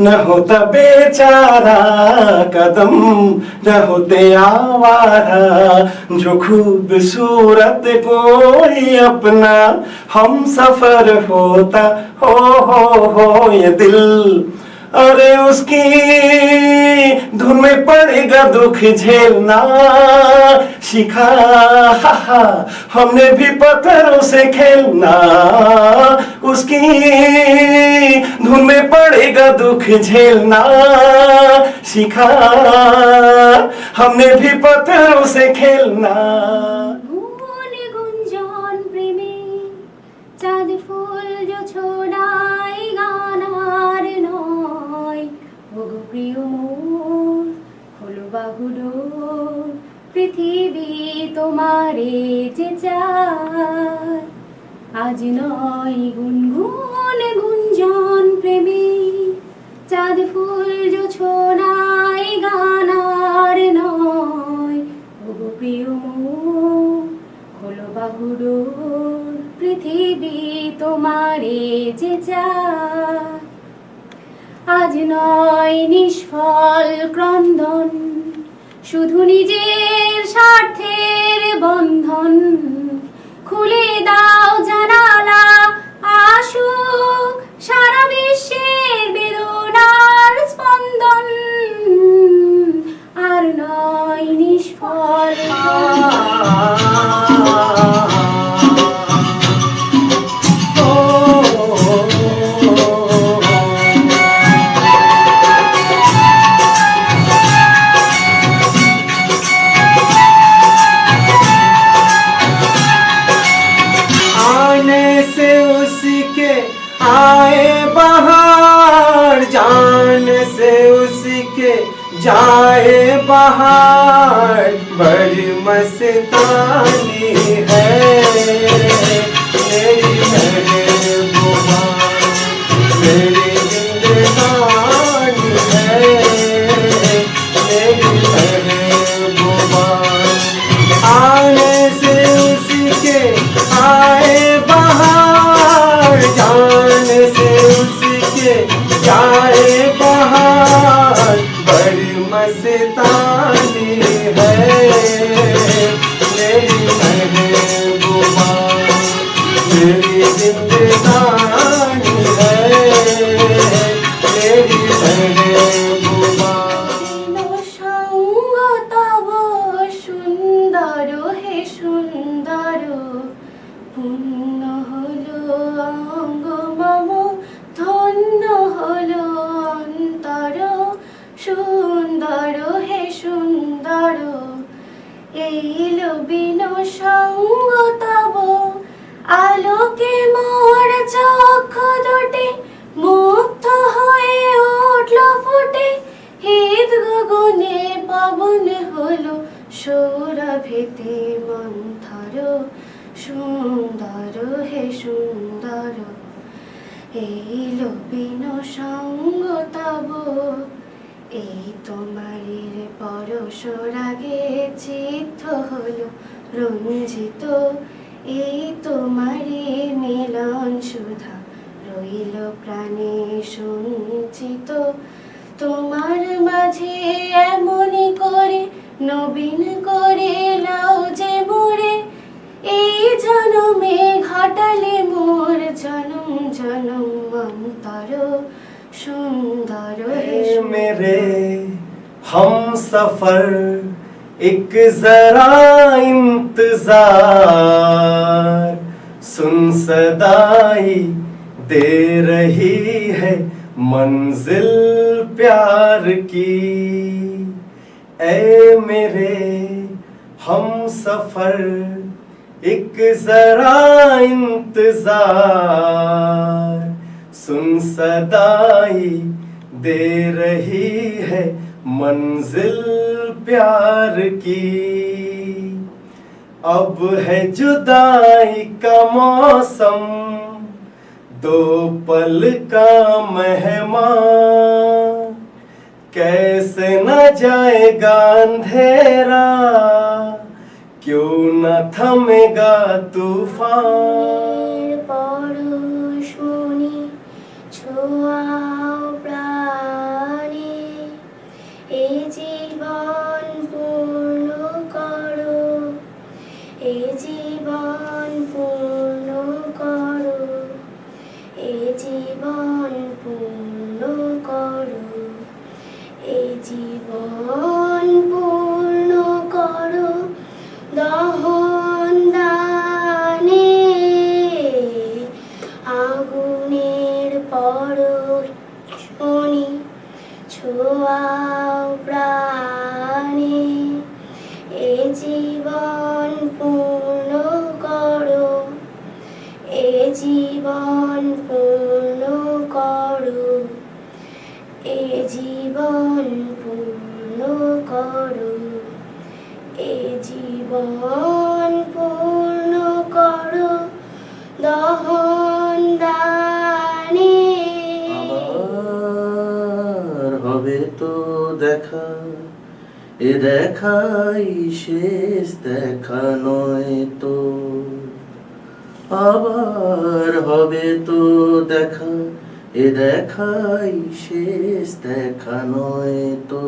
न होता बेचारा, कदम न होते आवारा। जो खूबसूरत कोई अपना हम सफ़र होता, हो हो हो, ये दिल अरे उसकी धुन में पड़ेगा दुख झेलना। सिखा हमने भी पत्थरों से खेलना। उसकी धुन में पड़ेगा दुख झेलना। सिखा हमने भी पत्थरों से खेलना। প্রিয় মোর, হলো বাহুডোর পৃথিবী তোমারে যে চায়। আজ নয় গুনগুন গুঞ্জন প্রেমে, চাঁদ ফুল ছোড়াই গানার নয়। ওগো প্রিয় মোর, হলো বাহুডোর পৃথিবী তোমারে যে চায়। আজ নয় নিষ্ফল ক্রন্দন, শুধু নিজের স্বার্থের বন্ধন। খুলে দাও জানালা, আসুক সারা বিশ্বের বেদনার স্পন্দন। আর নয় নিষ্ফল बड़ी मस्तानी है। मेरी मेरी जिंदगानी है। मेरी महबूबा आने से उसके, आए बहार, जाने से उसके, जाए बहार। मस्तानी है मेरी महबूबा मेरी जिंदगानी है मेरी महबूबा সঙ্গ তব সুন্দর হে সুন্দর পবন হলো সৌরভেতে মন্থর। সুন্দর হে সুন্দর, এইল বিন সঙ্গ তব। এই তোমারের পরশ রাগে চিত্ত হলো রঞ্জিত। এই তোমারে মিলন সুধা রইল প্রাণে সঞ্চিত। তোমার মাঝে এমনই করে নবীন করে লাও যে মোরে এই জনমে ঘটালে মোর জনম জনম অন্তর সুন্দর হে ए मेरे हम सफर एक जरा इंतजार सुन सदाई दे रही है मंजिल प्यार की। ए मेरे हम सफ़र, एक जरा इंतज़ार। सुन सदाई दे रही है मंजिल प्यार की। अब है जुदाई का मौसम। दो पल का मेहमा। कैसे न जाएगा अंधेरा क्यों न थमेगा तूफ़ान। पौरुष मुनि, छुआ জীবন পূর্ণ করো, দহন দানে। আগুনের পরশনি ছোঁয়াও প্রাণে। এ জীবন পূর্ণ করো, এ জীবন পূর্ণ করো। এ জীবন পূর্ণ করো। এ জীবন পূর্ণ করো। দহন দানে হবে তো দেখা। এ দেখাই শেষ, দেখা নয় তো। আবার হবে তো দেখা। এ দেখাই শেষ দেখা নয় তো।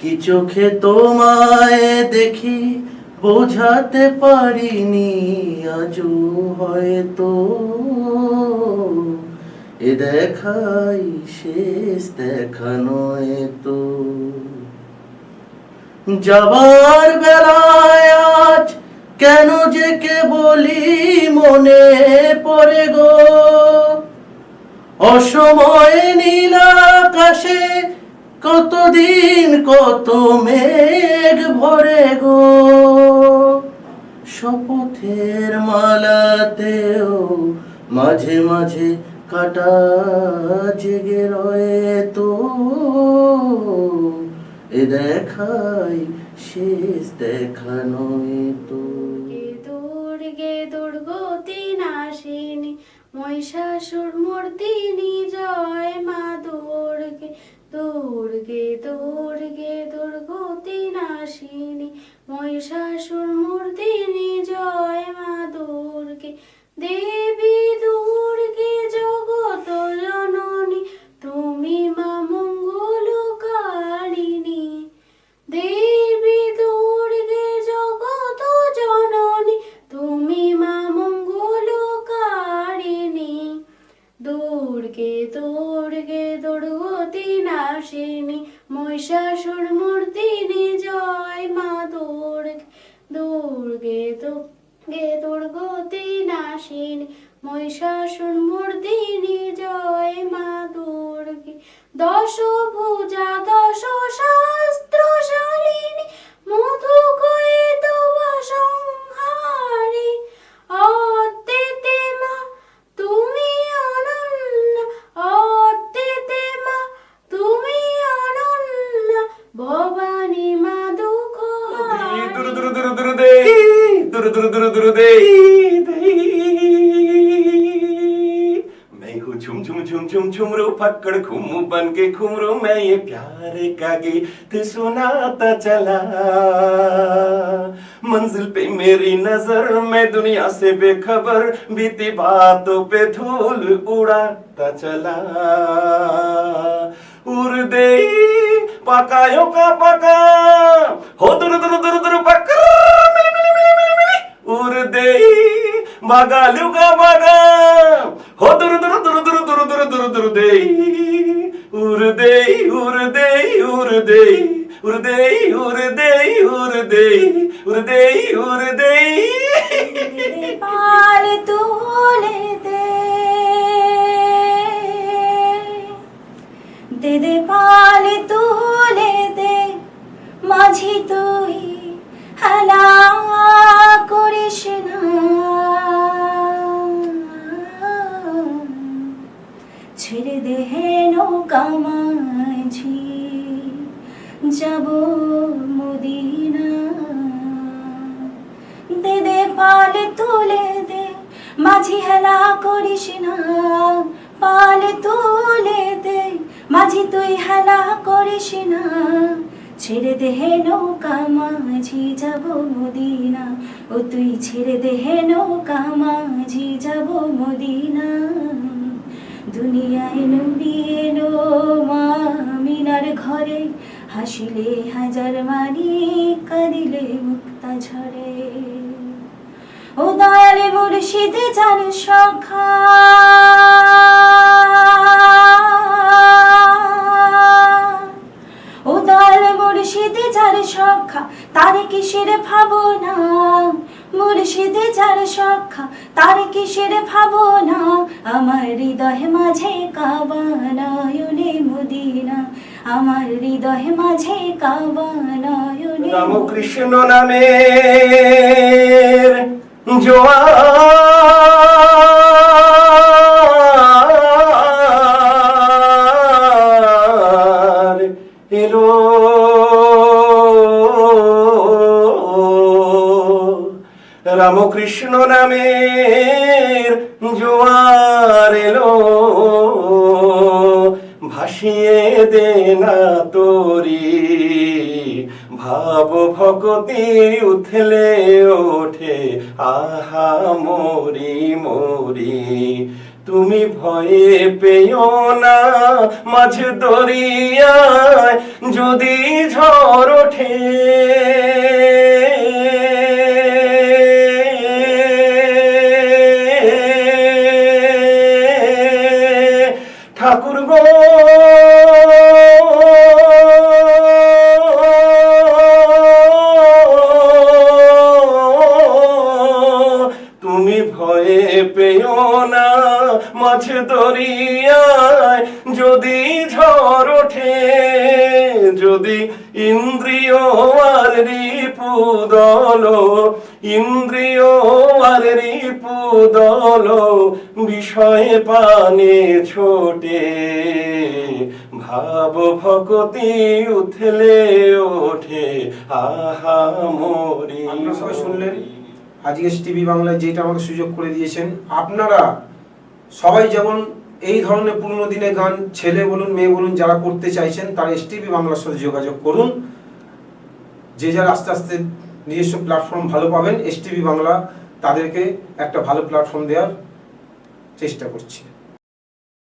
কি চোখে তোমায় দেখি বোঝাতে পারিনি আজও হয়তো। এ দেখাই শেষ দেখা নয় তো। যাবার বেলায় আজ কেন যে কে বলি মনে পড়ে গো। অসময়ে নীল আকাশে কতদিন কত মেঘ ভরে গো। শপথের মালাতেও মাঝে মাঝে কাটা জেগে রয়ে তো। এ দেখাই শেষ দেখা নয় তো। মহিষাসুর মূর্তিনি জয় মা দুর্গে দুর্গে দুর্গে দুর্গতি নাশিনী। মহিষাসুর মূর্তিনি Croatia झुम झुम झुम झुम झुमरो फक्कड़ घूमू बन के घुमरो मैं ये प्यार का गीत सुनाता चला। मंजिल पे मेरी नज़र, मैं दुनिया से बेखबर, बीती बातों पे धूल उड़ाता चला। उर दे पकायो का पका। हो, दुर दुर दुर दुर पका मिली मिली मगालू का मगा। हो, दुर दुर উর্দেই উর্দেই উর্দেই উর্দেই উর্দেই উর্দেই উর্দেই উর্দেই উর্দেই পাল তুলে দে। দে দে পাল তুলে দে। মাঝি তুই হেলা করিস না। নৌকা মাঝি যাব মদিনা। দে দে পাল তুলে দে, মাঝি হেলা করিস না। পাল তুলে দে, মাঝি তুই হেলা করিস না। ছেড়ে দে হে নৌকা মাঝি যাব মদিনা। ও তুই ছেড়ে দে হে নৌকা মাঝি যাব মদিনা। দুনিয়ায় নবী এলো মা মিনার ঘরে, হাসিলে হাজার মানি, কাঁদিলে মুক্তা ঝরে। ও দয়ালে মুর্শিদ যার সখা ও দয়ালে মুর্শিদ যার সখা তার কিসের ভাবনা? মুর্শিদ যার সখা তার কিসের ভাবনা? আমার হৃদয় মাঝে কাবা নয়নে মুদিনা। আমার হৃদয় মাঝে কাবা নয়নে রামকৃষ্ণ নামে জোয়ার। রামকৃষ্ণ নামের জোয়ার এলো। ভাসিয়ে দে না তোরি। ভাব ভকতি উথলে ওঠে। আহা মরি মরি। তুমি ভয়ে পেও না মাঝ দরিয়ায়। যদি ঝড় ওঠে পেও না মাছ দরিয়ায় যদি ঝড় ওঠে যদি ইন্দ্রিয় আর রিপুদল ইন্দ্রিয় আর রিপুদল বিষয়ে পানে ছোটে ভাব ভকতি উথলে ওঠে আহা মরি শুনলেন? আজকে টিভি বাংলায় যেটা আমাকে সুযোগ করে দিয়েছেন, আপনারা সবাই যেমন এই ধরনের পুরনো দিনের গান, ছেলে বলুন, মেয়ে বলুন, যারা করতে চাইছেন, তারা এস টিভি বাংলার সাথে যোগাযোগ করুন। যে যারা আস্তে আস্তে নিজস্ব প্ল্যাটফর্ম ভালো পাবেন এস টিভি বাংলা তাদেরকে একটা ভালো প্ল্যাটফর্ম দেওয়ার চেষ্টা করছি।